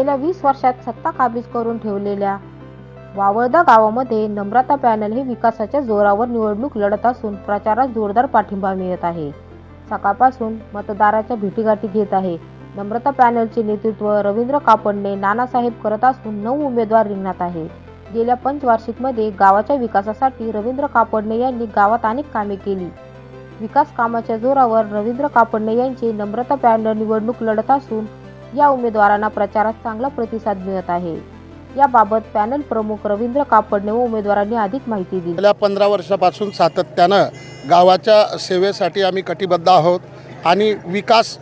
गेल्या वीस वर्षात सत्ता काबीज करून ठेवलेल्या वावळदा गावामध्ये नम्रता पॅनल हे विकासाच्या जोरावर निवडणूक लढत असून प्रचारात जोरदार पाठिंबा मिळत आहे. सकाळपासून मतदाराच्या भेटीगाठी घेत आहे. नम्रता पॅनलचे नेतृत्व रवींद्र कापडणे नानासाहेब करत असून नऊ उमेदवार रिंगणात आहे. गेल्या पंचवार्षिकमध्ये गावाच्या विकासासाठी रवींद्र कापडणे यांनी गावात अनेक कामे केली. विकास कामाच्या जोरावर रवींद्र कापडणे यांचे नम्रता पॅनल निवडणूक लढत असून या उमेदवारांना प्रचारात चांगला प्रतिसाद मिळत आहे. याबाबत पॅनल प्रमुख रवींद्र कापडणे व उमेदवारांनी अधिक माहिती दिली. गेल्या पंधरा वर्षापासून सातत्यानं गावाच्या सेवेसाठी आम्ही कटिबद्ध आहोत आणि विकास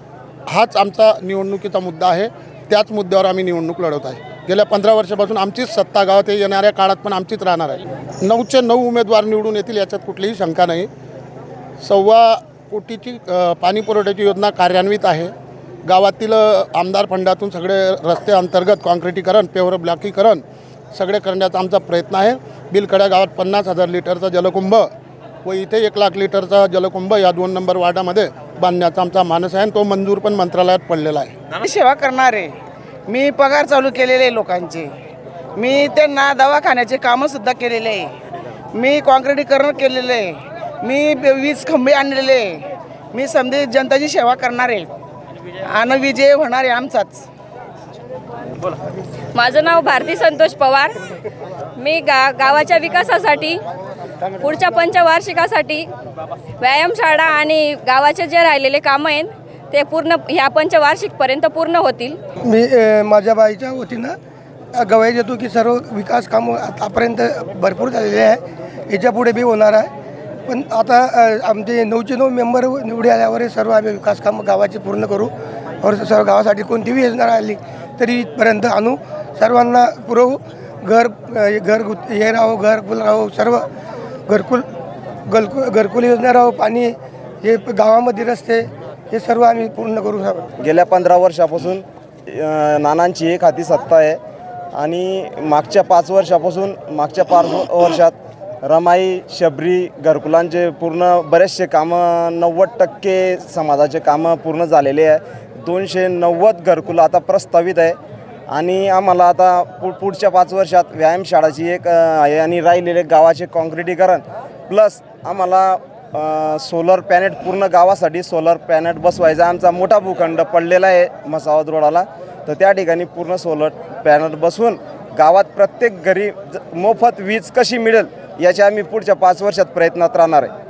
हाच आमचा निवडणुकीचा मुद्दा आहे. त्याच मुद्द्यावर आम्ही निवडणूक लढवत आहे. गेल्या पंधरा वर्षापासून आमचीच सत्ता गावात येणाऱ्या काळात पण आमचीच राहणार आहे. नऊचे नऊ उमेदवार निवडून येतील याच्यात कुठलीही शंका नाही. सव्वा कोटीची पाणी पुरवठ्याची योजना कार्यान्वित आहे. गावातील आमदार फंडातून सगळे रस्ते अंतर्गत कॉन्क्रिटीकरण पेवर ब्लॉकीकरण सगळे करण्याचा आमचा प्रयत्न आहे. बिलकड्या गावात पन्नास हजार लिटरचा जलकुंभ व इथे एक लाख लिटरचा जलकुंभ या दोन नंबर वार्डामध्ये बांधण्याचा आमचा मानस आहे आणि तो मंजूर पण मंत्रालयात पडलेला आहे. मी सेवा करणारे मी पगार चालू केलेले आहे लोकांचे. मी त्यांना दवाखान्याचे कामंसुद्धा केलेले आहे. मी कॉन्क्रिटीकरण केलेले आहे. मी वीज खंबे आणलेले मी समजे जनताची सेवा करणार आहे. आणि विजय होणार आहे आमचाच. माझं नाव भारती संतोष पवार. मी गा गावाच्या विकासासाठी पुढच्या पंचवार्षिकासाठी व्यायामशाळा आणि गावाचे जे राहिलेले कामं आहेत ते पूर्ण ह्या पंचवार्षिकपर्यंत पूर्ण होतील. मी माझ्या बाईच्या वतीनं गवाही देतो की सर्व विकास कामं आतापर्यंत भरपूर झालेले आहे. याच्यापुढे बी होणार आहे. पण आता आमचे नऊचे नऊ मेंबर निवडी आल्यावर सर्व आम्ही विकास कामं गावाचे पूर्ण करू. और सर्व गावासाठी कोणतीही योजना राहिली तरी इथपर्यंत आणू. सर्वांना पुरवू. घर घर हे राहो घरकुल राहो सर्व घरकुल घरकुल घरकुल योजना राहो पाणी हे गावामध्ये रस्ते हे सर्व आम्ही पूर्ण करू सर्व गेल्या पंधरा वर्षापासून नानांची एक हाती सत्ता आहे. आणि मागच्या पाच वर्षापासून मागच्या पाच वर्षात रमाई शबरी घरकुलांचे पूर्ण बरेचसे कामं नव्वद टक्के समाजाचे कामं पूर्ण झालेले आहे. दोनशे नव्वद घरकुलं आता प्रस्तावित आहे. आणि आम्हाला आता पु पुढच्या पाच वर्षात व्यायामशाळाची एक आहे आणि राहिलेले गावाचे काँक्रिटीकरण. प्लस आम्हाला सोलर पॅनेट पूर्ण गावासाठी सोलर पॅनेट बसवायचा आमचा मोठा भूखंड पडलेला आहे मसावत रोडाला. तर त्या ठिकाणी पूर्ण सोलर पॅनेट बसवून गावात प्रत्येक घरी ज- मोफत वीज कशी मिळेल? याच्या आम्ही पुढच्या पाच वर्षात प्रयत्नात राहणार आहे.